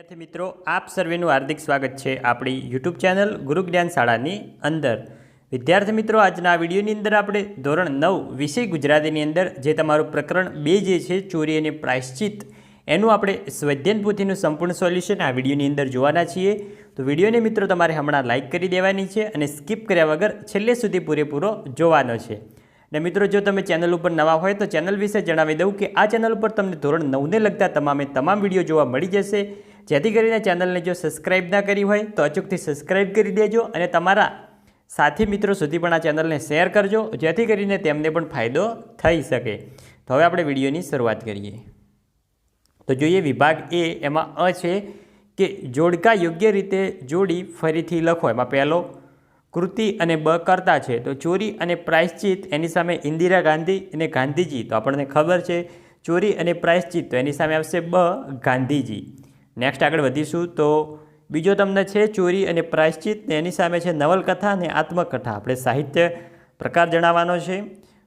વિદ્યાર્થી મિત્રો, આપ સર્વેનું હાર્દિક સ્વાગત છે આપણી યુટ્યુબ ચેનલ ગુરુ જ્ઞાન શાળાની અંદર. વિદ્યાર્થી મિત્રો, આજના વિડીયોની અંદર આપણે ધોરણ નવ વિષય ગુજરાતીની અંદર, જે તમારું પ્રકરણ બે જે છે, ચોરી અને પ્રાયશ્ચિત, એનું આપણે સ્વધ્યન પોથીનું સંપૂર્ણ સોલ્યુશન આ વિડીયોની અંદર જોવાના છીએ. તો વિડીયોને મિત્રો, તમારે હમણાં લાઇક કરી દેવાની છે અને સ્કીપ કર્યા વગર છેલ્લે સુધી પૂરેપૂરો જોવાનો છે. અને મિત્રો, જો તમે ચેનલ ઉપર નવા હોય તો ચેનલ વિશે જણાવી દઉં કે આ ચેનલ ઉપર તમને ધોરણ નવને લગતા તમામે તમામ વીડિયો જોવા મળી જશે. જેથી કરીને ચેનલને જો સબસ્ક્રાઈબ ના કરી હોય, તો અચૂકથી સબસ્ક્રાઈબ કરી દેજો અને તમારા સાથી મિત્રો સુધી પણ આ ચેનલને શેર કરજો, જેથી કરીને તેમને પણ ફાયદો થઈ શકે. તો હવે આપણે વિડીયોની શરૂઆત કરીએ. તો જોઈએ વિભાગ એ એમાં અ છે કે જોડકા યોગ્ય રીતે જોડી ફરીથી લખો. એમાં પહેલો, કૃતિ અને બ કરતા છે. તો ચોરી અને પ્રાયશ્ચિત એની સામે ઇન્દિરા ગાંધી અને ગાંધીજી. તો આપણને ખબર છે, ચોરી અને પ્રાયશ્ચિત તો એની સામે આવશે બ ગાંધીજી. નેક્સ્ટ આગળ વધીશું તો બીજો તમને છે ચોરી અને પ્રાયશ્ચિત ને એની સામે છે નવલકથા અને આત્મકથા. આપણે સાહિત્ય પ્રકાર જણાવવાનો છે.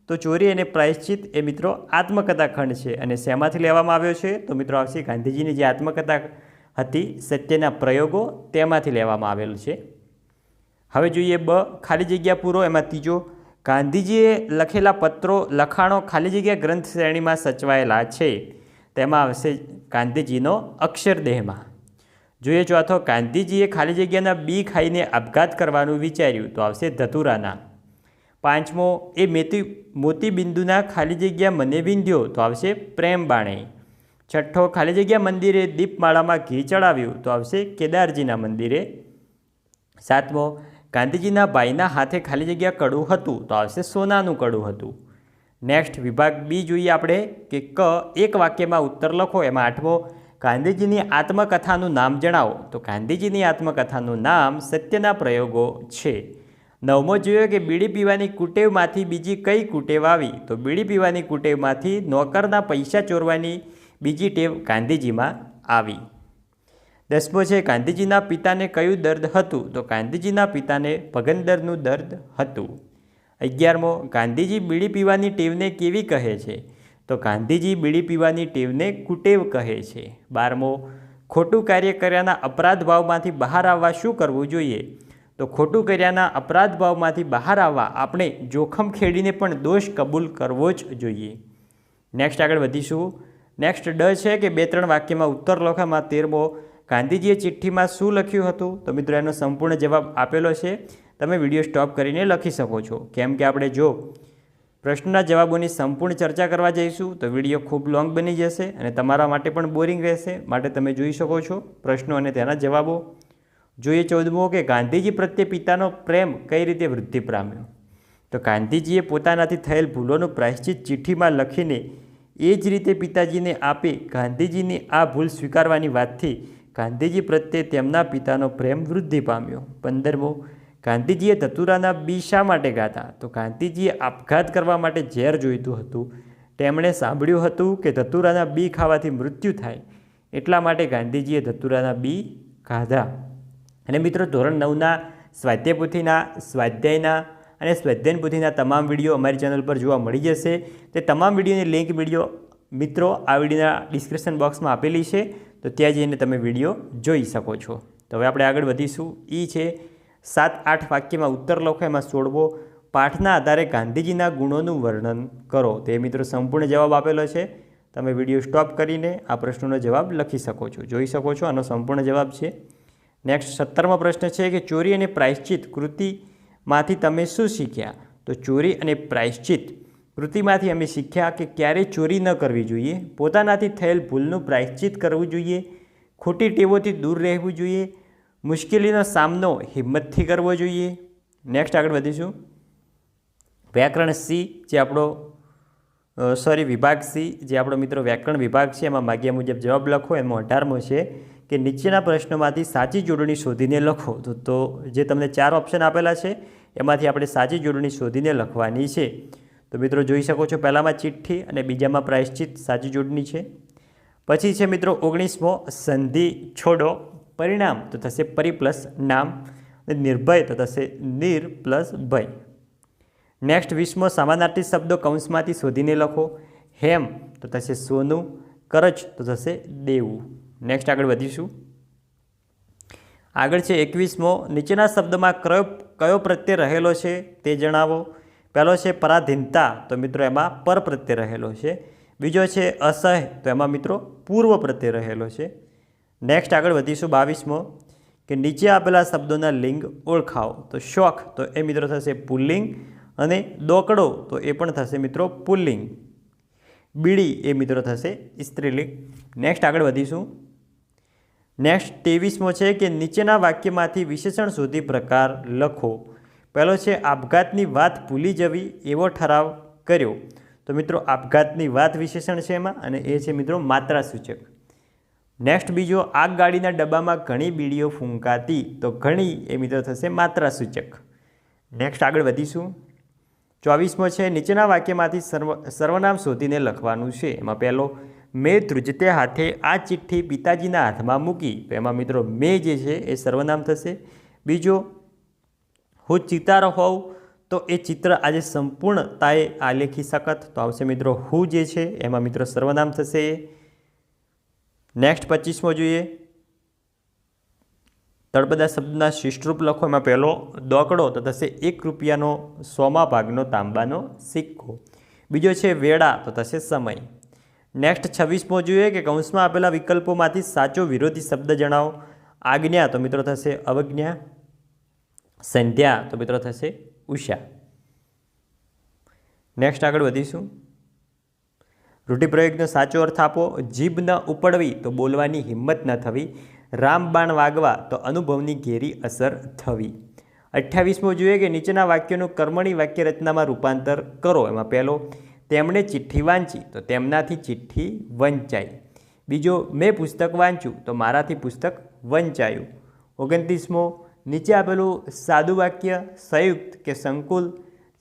તો ચોરી અને પ્રાયશ્ચિત એ મિત્રો આત્મકથા ખંડ છે અને શેમાંથી લેવામાં આવ્યો છે? તો મિત્રો આવશે ગાંધીજીની જે આત્મકથા હતી, સત્યના પ્રયોગો તેમાંથી લેવામાં આવેલું છે. હવે જોઈએ બ ખાલી જગ્યા પૂરો, એમાં ત્રીજો, ગાંધીજીએ લખેલા પત્રો લખાણો ખાલી જગ્યા ગ્રંથ શ્રેણીમાં સચવાયેલા છે. તેમાં આવશે ગાંધીજીનો અક્ષરદેહમાં. જોઈએ ચોથો ગાંધીજીએ ખાલી જગ્યાના બી ખાઈને આપઘાત કરવાનું વિચાર્યું, તો આવશે ધતુરાના. પાંચમો, એ મેતી, મોતીબિંદુના ખાલી જગ્યા મને વિંધ્યો, તો આવશે પ્રેમ બાણે છઠ્ઠો, ખાલી જગ્યા મંદિરે દીપમાળામાં ઘી ચડાવ્યું, તો આવશે કેદારજીના મંદિરે. સાતમો, ગાંધીજીના ભાઈના હાથે ખાલી જગ્યા કડું હતું, તો આવશે સોનાનું કડું હતું. નેક્સ્ટ વિભાગ બી જોઈએ આપણે કે ક એક વાક્યમાં ઉત્તર લખો, એમાં આઠમો, ગાંધીજીની આત્મકથાનું નામ જણાવો. તો ગાંધીજીની આત્મકથાનું નામ સત્યના પ્રયોગો છે. નવમો જોયો કે બીડી પીવાની કુટેવમાંથી બીજી કઈ કુટેવ આવી? તો બીડી પીવાની કુટેવમાંથી નોકરના પૈસા ચોરવાની બીજી ટેવ ગાંધીજીમાં આવી. દસમો છે, ગાંધીજીના પિતાને કયું દર્દ હતું? તો ગાંધીજીના પિતાને ભગંદરનું દર્દ હતું. અગિયારમો, ગાંધીજી બીડી પીવાની ટેવને કેવી કહે છે? તો ગાંધીજી બીડી પીવાની ટેવને કુટેવ કહે છે. બારમો, ખોટું કાર્ય કર્યાના અપરાધ ભાવમાંથી બહાર આવવા શું કરવું જોઈએ? તો ખોટું કર્યાના અપરાધ ભાવમાંથી બહાર આવવા આપણે જોખમ ખેડીને પણ દોષ કબૂલ કરવો જ જોઈએ. નેક્સ્ટ આગળ વધીશું. નેક્સ્ટ ડ છે કે બે ત્રણ વાક્યમાં ઉત્તર લોખામાં તેરમો, ગાંધીજીએ ચિઠ્ઠીમાં શું લખ્યું હતું? તો મિત્રો, એનો સંપૂર્ણ જવાબ આપેલો છે. તમે વીડિયો સ્ટોપ કરીને લખી શકો છો. કેમ કે આપણે જો પ્રશ્નના જવાબોની સંપૂર્ણ ચર્ચા કરવા જઈશું, તો વીડિયો ખૂબ લોંગ બની જશે અને તમારા માટે પણ બોરિંગ રહેશે. માટે તમે જોઈ શકો છો પ્રશ્નો અને તેના જવાબો. જોઈએ ચૌદમો કે ગાંધીજી પ્રત્યે પિતાનો પ્રેમ કઈ રીતે વૃદ્ધિ પામ્યો? તો ગાંધીજીએ પોતાનાથી થયેલ ભૂલોનું પ્રાયશ્ચિત ચિઠ્ઠીમાં લખીને એ જ રીતે પિતાજીને આપે ગાંધીજીની આ ભૂલ સ્વીકારવાની વાતથી ગાંધીજી પ્રત્યે તેમના પિતાનો પ્રેમ વૃદ્ધિ પામ્યો. પંદરમો ગાંધીજીએ ધતુરાના બી શા માટે ગાતા? તો ગાંધીજીએ આપઘાત કરવા માટે ઝેર જોઈતું હતું. તેમણે સાંભળ્યું હતું કે ધતુરાના બી ખાવાથી મૃત્યુ થાય, એટલા માટે ગાંધીજીએ ધતુરાના બી ખાધા. અને મિત્રો, ધોરણ નવના સ્વાધ્યાય સ્વાધ્યાયના અને સ્વાધ્યાયન પોથીના તમામ વીડિયો અમારી ચેનલ પર જોવા મળી જશે. તે તમામ વિડીયોની લિંક વીડિયો મિત્રો આ વિડીયોના ડિસ્ક્રિપ્શન બોક્સમાં આપેલી છે. તો ત્યાં જઈને તમે વીડિયો જોઈ શકો છો. તો હવે આપણે આગળ વધીશું. એ છે સાત આઠ વાક્યમાં ઉત્તર લખો એમાં સોળવો પાઠના આધારે ગાંધીજીના ગુણોનું વર્ણન કરો. તે મિત્રો સંપૂર્ણ જવાબ આપેલો છે. તમે વીડિયો સ્ટોપ કરીને આ પ્રશ્નનો જવાબ લખી શકો છો. જોઈ શકો છો, આનો સંપૂર્ણ જવાબ છે. નેક્સ્ટ, સત્તરમો પ્રશ્ન છે કે ચોરી અને પ્રાયશ્ચિત કૃતિમાંથી તમે શું શીખ્યા? તો ચોરી અને પ્રાયશ્ચિત કૃતિમાંથી અમે શીખ્યા કે ક્યારેય ચોરી ન કરવી જોઈએ, પોતાનાથી થયેલ ભૂલનું પ્રાયશ્ચિત કરવું જોઈએ, ખોટી ટેવોથી દૂર રહેવું જોઈએ મુશ્કેલીનો સામનો હિંમતથી કરવો જોઈએ. નેક્સ્ટ આગળ વધીશું. વ્યાકરણ સી જે આપણો સોરી વિભાગ સી જે આપણો મિત્રો વ્યાકરણ વિભાગ છે, એમાં માગ્યા મુજબ જવાબ લખો. એમાં અઢારમો છે કે નીચેના પ્રશ્નોમાંથી સાચી જોડણી શોધીને લખો. તો તો જે તમને ચાર ઓપ્શન આપેલા છે, એમાંથી આપણે સાચી જોડણી શોધીને લખવાની છે. તો મિત્રો જોઈ શકો છો, પહેલાંમાં ચિઠ્ઠી અને બીજામાં પ્રાયશ્ચિત સાચી જોડણી છે. પછી છે મિત્રો ઓગણીસમો, સંધિ છોડો. પરિણામ તો થશે પરી પ્લસ નામ નિર્ભય તો થશે નિર પ્લસ ભય. નેક્સ્ટ વીસમો સમાનાર્થી શબ્દો કૌંસમાંથી શોધીને લખો. હેમ તો થશે સોનું કરજ તો થશે દેવું. નેક્સ્ટ આગળ વધીશું. આગળ છે એકવીસમો. નીચેના શબ્દમાં કયો કયો પ્રત્યય રહેલો છે તે જણાવો. પહેલો છે પરાધીનતા, તો મિત્રો એમાં પર પ્રત્યય રહેલો છે. બીજો છે અસહ્ય, તો એમાં મિત્રો પૂર્વ પ્રત્યય રહેલો છે. નેક્સ્ટ આગળ વધીશું બાવીસમો, કે નીચે આપેલા શબ્દોના લિંગ ઓળખાવો તો શોખ, તો એ મિત્રો થશે પુલ્લિંગ અને દોકડો, તો એ પણ થશે મિત્રો પુલ્લિંગ. બીડી, એ મિત્રો થશે સ્ત્રીલિંગ. નેક્સ્ટ આગળ વધીશું. નેક્સ્ટ ત્રેવીસમો છે કે નીચેના વાક્યમાંથી વિશેષણ સુધી પ્રકાર લખો. પહેલો છે, આપઘાતની વાત ભૂલી જવી, એવો ઠરાવ કર્યો. તો મિત્રો, આપઘાતની વાત વિશેષણ છે એમાં અને એ છે મિત્રો માત્રા સૂચક નેક્સ્ટ બીજો, આગ ગાડીના ડબ્બામાં ઘણી બીડીઓ ફૂંકાતી. તો ઘણી, એ મિત્રો થશે માત્રા સૂચક નેક્સ્ટ આગળ વધીશું. ચોવીસમો છે, નીચેના વાક્યમાંથી સર્વ, સર્વનામ શોધીને લખવાનું છે. એમાં પહેલો, મેં ધ્રુજતે હાથે આ ચિઠ્ઠી પિતાજીના હાથમાં મૂકી. તો એમાં મિત્રો, મેં જે છે, એ સર્વનામ થશે. બીજો, હું ચિતાર હોઉં, તો એ ચિત્ર આજે સંપૂર્ણતાએ આલેખી શકત. તો આવશે મિત્રો, હું જે છે, એમાં મિત્રો સર્વનામ થશે. નેક્સ્ટ પચીસમો જોઈએ. તળપદા શબ્દના શિષ્ટરૂપ લખો. એમાં પહેલો દોકડો તો થશે એક રૂપિયાનો સોમા ભાગનો તાંબાનો સિક્કો. બીજો છે વેળા તો થશે સમય. નેક્સ્ટ છવ્વીસમો જોઈએ કે કૌંસમાં આપેલા વિકલ્પોમાંથી સાચો વિરોધી શબ્દ જણાવો. આજ્ઞા તો મિત્રો થશે અવજ્ઞા. સંધ્યા તો મિત્રો થશે ઉષા. નેક્સ્ટ આગળ વધીશું. રૂઢિપ્રયોગનો સાચો અર્થ આપો, જીભ ન ઉપડવી તો બોલવાની હિંમત ન થવી રામબાણ વાગવા તો અનુભવની ઘેરી અસર થવી. અઠ્યાવીસમો જોઈએ કે નીચેના વાક્યોનું કર્મણી વાક્ય રચનામાં રૂપાંતર કરો. એમાં પહેલો, તેમણે ચિઠ્ઠી વાંચી તો તેમનાથી ચિઠ્ઠી વંચાઈ. બીજો, મેં પુસ્તક વાંચ્યું તો મારાથી પુસ્તક વંચાયું. ઓગણત્રીસમો, નીચે આપેલું સાદું વાક્ય સંયુક્ત કે સંકુલ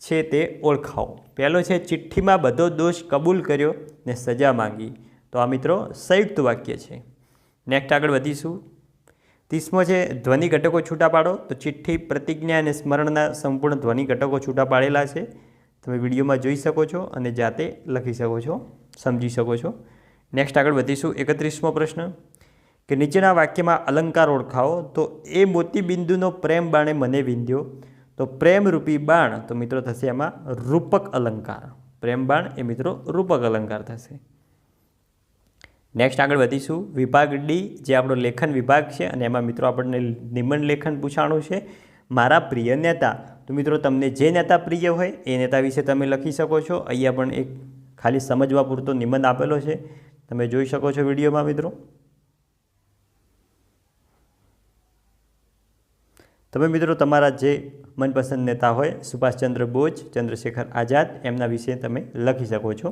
છે તે ઓળખાવો. પહેલો છે, ચિઠ્ઠીમાં બધો દોષ કબૂલ કર્યો ને સજા માંગી. તો આ મિત્રો સંયુક્ત વાક્ય છે. નેક્સ્ટ આગળ વધીશું. ત્રીસમો છે, ધ્વનિ ઘટકો છૂટા પાડો. તો ચિઠ્ઠી પ્રતિજ્ઞા અને સ્મરણના સંપૂર્ણ ધ્વનિ ઘટકો છૂટા પાડેલા છે. તમે વિડીયોમાં જોઈ શકો છો અને જાતે લખી શકો છો, સમજી શકો છો. નેક્સ્ટ આગળ વધીશું. એકત્રીસમો પ્રશ્ન કે નીચેના વાક્યમાં અલંકાર ઓળખાવો. તો એ મોતીબિંદુનો પ્રેમ બાણે મને વિંધ્યો. તો પ્રેમરૂપી બાણ, તો મિત્રો થશે એમાં રૂપક અલંકાર. પ્રેમ બાણ એ મિત્રો રૂપક અલંકાર થશે. નેક્સ્ટ આગળ વધીશું. વિભાગ ડી જે આપણો લેખન વિભાગ છે અને એમાં મિત્રો આપણને નિબંધ લેખન પૂછાણું છે. મારા પ્રિય નેતા. તો મિત્રો તમને જે નેતા પ્રિય હોય, એ નેતા વિશે તમે લખી શકો છો. અહીંયા પણ એક ખાલી સમજવા પૂરતો નિબંધ આપેલો છે. તમે જોઈ શકો છો વિડીયોમાં મિત્રો. તમે મિત્રો તમારા જે મનપસંદ નેતા હોય, સુભાષચંદ્ર બોઝ, ચંદ્રશેખર આઝાદ, એમના વિશે તમે લખી શકો છો.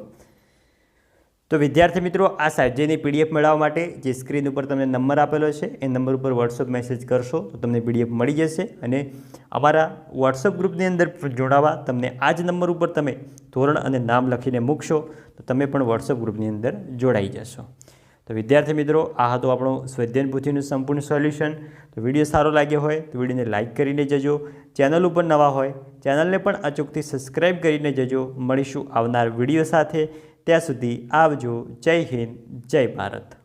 તો વિદ્યાર્થી મિત્રો, આ સાહિત્યની પીડીએફ મેળવવા માટે જે સ્ક્રીન ઉપર તમને નંબર આપેલો છે, એ નંબર ઉપર વોટ્સઅપ મેસેજ કરશો, તો તમને પીડીએફ મળી જશે. અને અમારા વોટ્સઅપ ગ્રુપની અંદર જોડાવા તમને આ જ નંબર ઉપર તમે ધોરણ અને નામ લખીને મૂકશો, તો તમે પણ વોટ્સઅપ ગ્રુપની અંદર જોડાઈ જશો. તો વિદ્યાર્થી મિત્રો, આ હતું આપણું સ્વૈધ્યન પૂથીનું સંપૂર્ણ સોલ્યુશન. તો વીડિયો સારો લાગ્યો હોય તો વિડીયોને લાઇક કરીને જજો. ચેનલ ઉપર નવા હોય, ચેનલને પણ અચૂકથી સબસ્ક્રાઈબ કરીને જજો. મળીશું આવનાર વીડિયો સાથે. ત્યાં સુધી આવજો. જય હિન્દ, જય ભારત.